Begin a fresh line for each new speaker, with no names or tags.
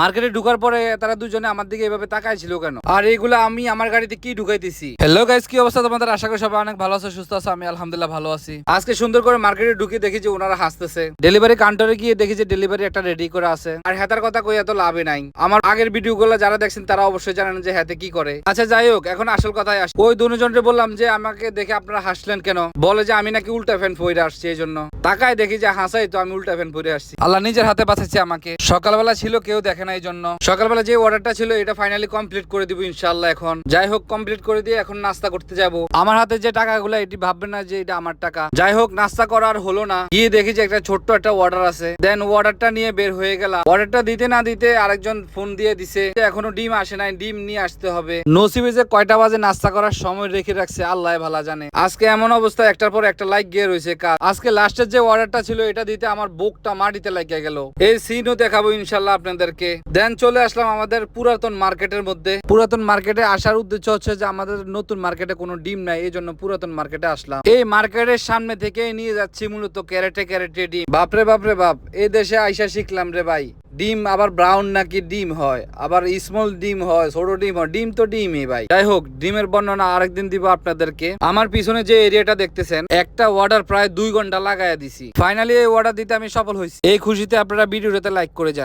মার্কেটে ঢুকার পরে তারা দুজনে আমার দিকে এভাবে তাকাইছিল কেন? আর এইগুলো আমি আমার গাড়িতে কি ঢুকাইতেছি? হ্যালো গাইস কি অবস্থা তোমাদের? আশা করি সবাই অনেক ভালো আছে, সুস্থ আছে, আমি আলহামদুলিল্লাহ ভালো আছি। আজকে সুন্দর করে মার্কেটে ঢুকে দেখি যে ওনারা হাসতেছে। ডেলিভারি কাউন্টারে গিয়ে দেখি যে ডেলিভারি একটা রেডি করে আছে। আর হেতার কথা কই, এত লাভে নাই। আমার আগের ভিডিও গুলো যারা দেখছেন, তারা অবশ্যই জানেন যে হাতে কি করে। আচ্ছা যাই হোক, এখন আসল কথায় আসি। ওই দুজনকে বললাম যে, আমাকে দেখে আপনারা হাসলেন কেন? বলে যে, আমি নাকি উল্টা ফ্যান পরে আসছি এই জন্য তাকায় দেখি যে হাসাই তো আমি উল্টা ফ্যান পরে আসছি। আল্লাহ নিজের হাতে বাঁচাচ্ছে আমাকে। সকালবেলা ছিল, কেউ দেখে না এই জন্য। সকালবেলা যে অর্ডারটা ছিল, এটা ফাইনালি কমপ্লিট করে দিব ইনশাল্লাহ এখন। যাই হোক কমপ্লিট করে দিয়ে এখন নাস্তা করতে যাব। আমার হাতে যে টাকাগুলো, এটি ভাববেন না যে এটা আমার টাকা। যাই হোক, নাস্তা করার হলো না। গিয়ে দেখি যে একটা ছোট্ট একটা অর্ডার আছে। দেন অর্ডারটা নিয়ে বের হয়ে গেলাম। অর্ডারটা দিতে না দিতে আরেকজন ফোন দিয়ে দিছে। এখনও ডিম আসে নাই, ডিম নিয়ে আসতে হবে। নসিবে যে কয়টা বাজে নাস্তা করার সময় রেখে রাখছে আল্লাহ ভালা জানে। আজকে এমন অবস্থা একটার পর একটা লাইক গিয়ে রয়েছে কাজ আজকে লাস্টের যে অর্ডারটা ছিল, এটা দিতে আমার বুকটা মাটিতে লাগিয়ে গেল। এই সিনও দেখাবো ইনশাল্লাহ আপনাদেরকে। দেন চলে আসলাম আমাদের পুরাতন মার্কেটের মধ্যে। পুরাতন মার্কেটে আসার উদ্দেশ্য হচ্ছে যে আমাদের নতুন মার্কেটে কোনো ডিম নাই এই জন্য পুরাতন মার্কেটে আসলাম। এই মার্কেটের সামনে থেকে নিয়ে যাচ্ছি মূলত ক্যারেটে ক্যারেটে ডিম। বাপরে বাপরে, বাপ এই দেশে আইসা শিখলাম রে ভাই। ডিম আবার ব্রাউন নাকি ডিম হয়? আবার স্মল ডিম হয়, ছোট ডিম হয়? ডিম তো ডিমই ভাই। যাই হোক, ডিমের বর্ণনা আরেকদিন দিব আপনাদেরকে। আমার পিছনে যে এরিয়াটা দেখতেছেন, একটা অর্ডার প্রায় দুই ঘণ্টা লাগাইয়া দিছি। ফাইনালি এই অর্ডার দিতে আমি সফল হয়েছি এই খুশিতে আপনারা ভিডিওটাতে লাইক করে যান।